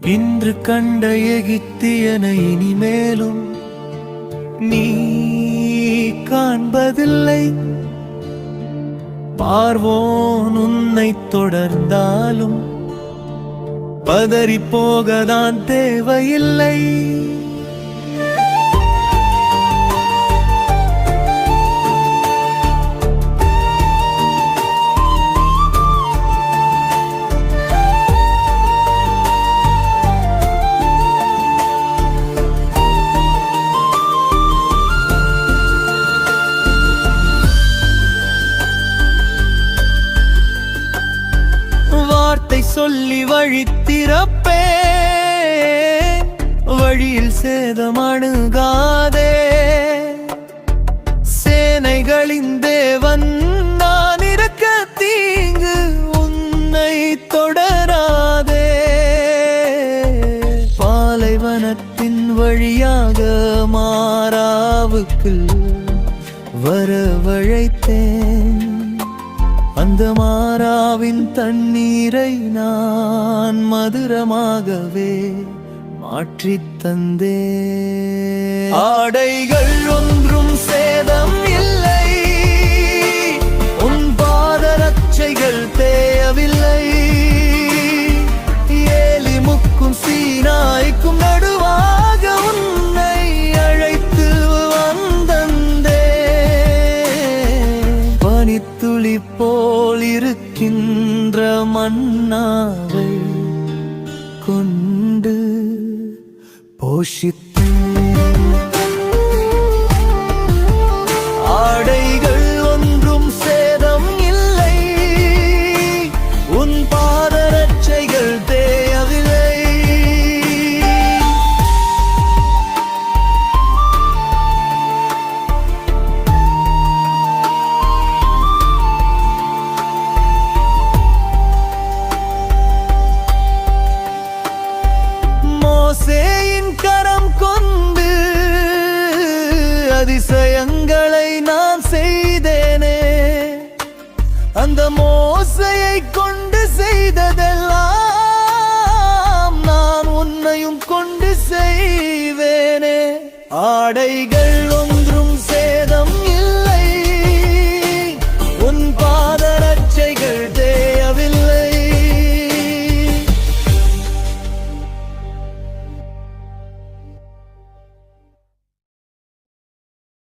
இன்று கண்ட எகித்தியனை இனிமேலும் நீ காண்பதில்லை. பார்வோன் உன்னை தொடர்ந்தாலும் பதறி போகதான் தேவையில்லை. வார்த்தை சொல்லி வழி திறப்பே வழியில் சேதமணுகாதே. சேனைகளின் தேவன் நான் இருக்க தீங்கு உன்னை தொடராதே. பாலைவனத்தின் வழியாக மாறாவுக்கு வரவழைத்தேன் அந்த மாறாவின் தண்ணீரை நான் மதுரமாகவே மாற்றித் தந்தே. ஆடைகள் ஒன்றும் சேதம் இல்லை. உன் பாதரட்சைகள் தே இருக்கின்ற மன்னாவை கொண்டு போஷித்து ஆடைகள் ஒன்றும் சேதம் இல்லை. உன் பாதரட்சைகள் தே அதிசயங்களை நான் செய்தேனே. அந்த மோசையை கொண்டு செய்ததெல்லாம் நான் உன்னையும் கொண்டு செய்வேனே. ஆடைகள் உன்